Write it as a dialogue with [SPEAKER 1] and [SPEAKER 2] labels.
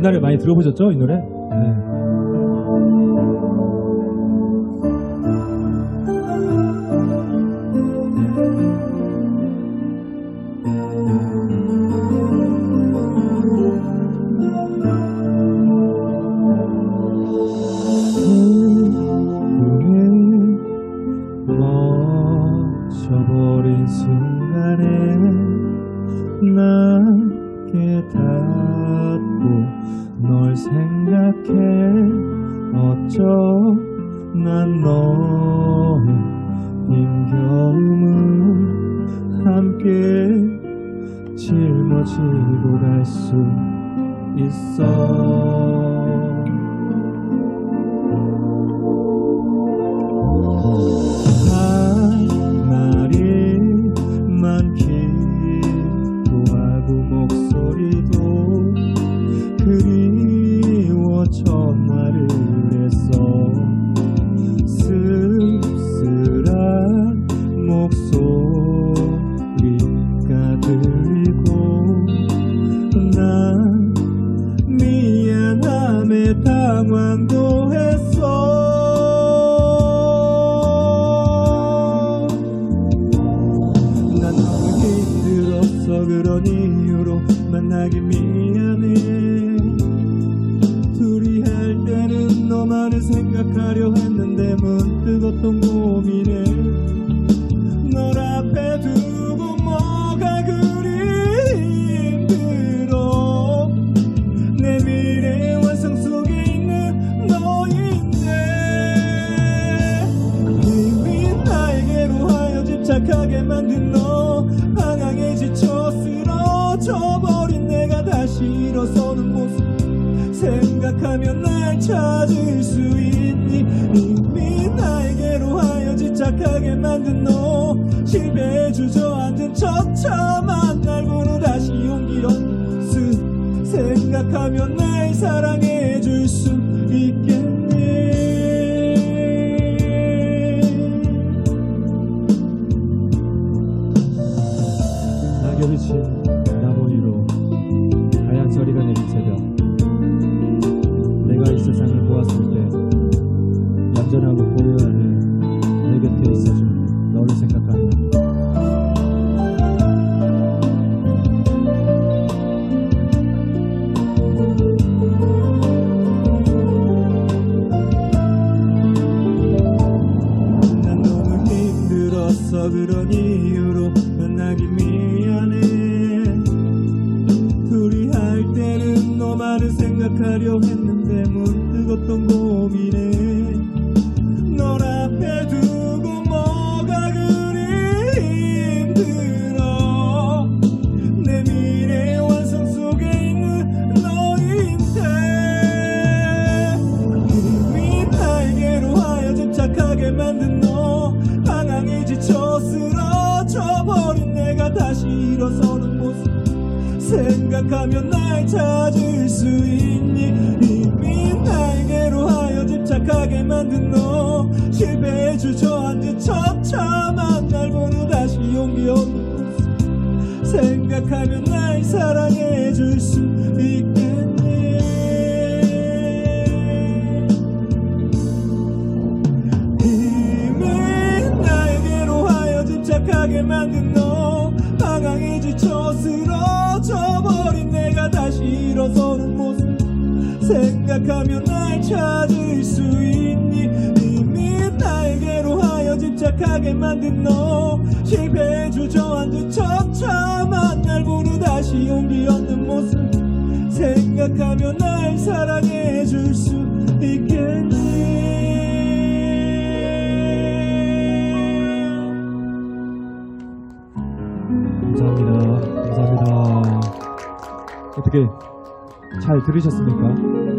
[SPEAKER 1] 옛날에 많이 들어보셨죠? 이 노래? 네. 꿈을 멈춰버린 순간에 난 깨닫 난 너의 힘겨움을 함께 짊어지고 갈 수 있어. 할 말이 많기도 하고 목소리도 그런 이유로 만나기 미안해. 둘이 할 때는 너만을 생각하려 했는데 문득 어떤 고민에 널 앞에 두고 뭐가 그리 힘들어. 내 미래 완성 속에 있는 너인데 이미 나에게로 하여 집착하게 만든 너 쓰러져 버린 내가 다시 일어서는 모습. 생각하면 날 찾을 수 있니? 이미 나에게로 하여 집착하게 만든 너. 실패에 주저앉은 처참한 날 보러 다시 용기 없음 생각하면 날 사랑해 줄 수 있겠니? 낙엽이 친 그런 이유로 만나기 미안해. 둘이 할 때는 너만을 생각하려 했는데 문득 어떤 고민에 다시 일어서는 모습 생각하면 날 찾을 수 있니? 이미 나에게로 하여 집착하게 만든 너 실패에 주저앉은 처참한 날 보는 다시 용기 없는 모습 생각하면 날 사랑해 줄 수 있겠니? 이미 나에게로 하여 집착하게 만든 너 지쳐 쓰러져 버린 내가 다시 일어서는 모습. 생각하면 날 찾을 수 있니? 이미 나에게로 하여 집착하게 만든 너. 실패에 주저앉은 처참한 날 보는 다시 용기 얻는 모습. 생각하면 날 사랑해 줄수 감사합니다 감사합니다 어떻게 잘 들으셨습니까?